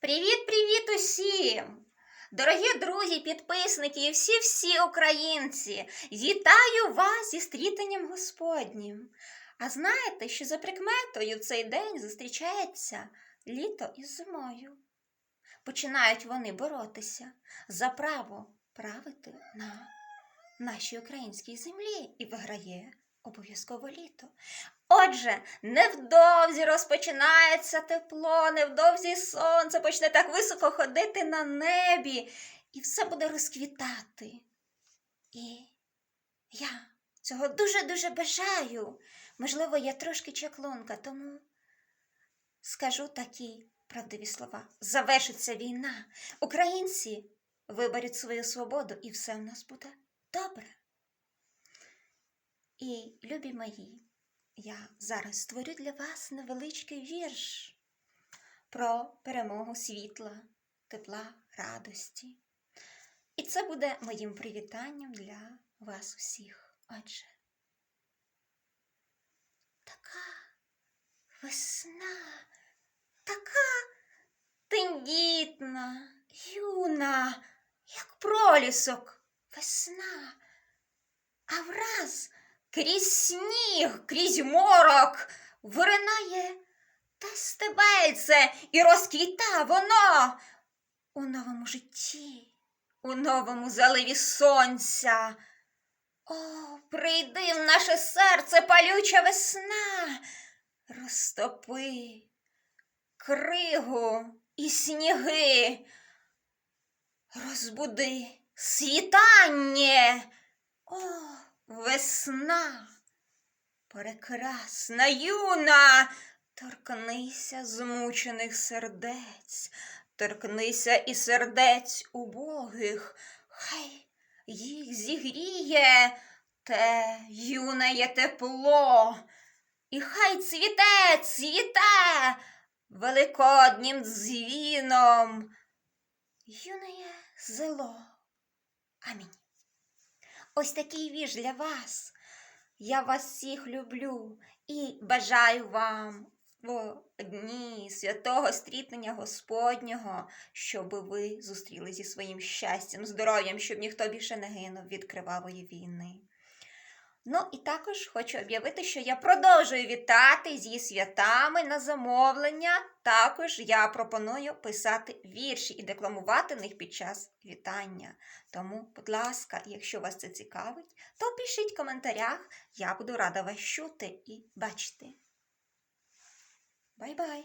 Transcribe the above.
Привіт-привіт усім! Дорогі друзі, підписники і всі-всі українці! Вітаю вас зі стрітанням Господнім! А знаєте, що за прикметою в цей день зустрічається літо із зимою? Починають вони боротися за право правити на нашій українській землі і виграє обов'язково літо. Отже, невдовзі розпочинається тепло, невдовзі сонце почне так високо ходити на небі, і все буде розквітати. І я цього дуже-дуже бажаю. Можливо, я трошки чаклунка, тому скажу такі правдиві слова. Завершиться війна. Українці виберуть свою свободу, і все в нас буде добре. І, любі мої, я зараз створю для вас невеличкий вірш про перемогу світла, тепла, радості. І це буде моїм привітанням для вас усіх. Отже, така весна, така тендітна, юна, як пролісок, весна, а враз крізь сніг, крізь морок виринає те стебельце і розквіта воно у новому житті, у новому заливі сонця. О, прийди в наше серце палюча весна, розтопи кригу і сніги, розбуди світання. Весна, прекрасна юна, торкнися змучених сердець, торкнися і сердець убогих, хай їх зігріє те юнеє тепло, і хай цвіте, цвіте великоднім дзвіном. Юнеє зело. Амінь. Ось такий вірш для вас. Я вас всіх люблю і бажаю вам в дні святого стрітнення Господнього, щоб ви зустрілися зі своїм щастям, здоров'ям, щоб ніхто більше не гинув від кривавої війни. Ну і також хочу об'явити, що я продовжую вітати зі святами на замовлення. Також я пропоную писати вірші і декламувати них під час вітання. Тому, будь ласка, якщо вас це цікавить, то пишіть в коментарях, я буду рада вас чути і бачити. Бай-бай!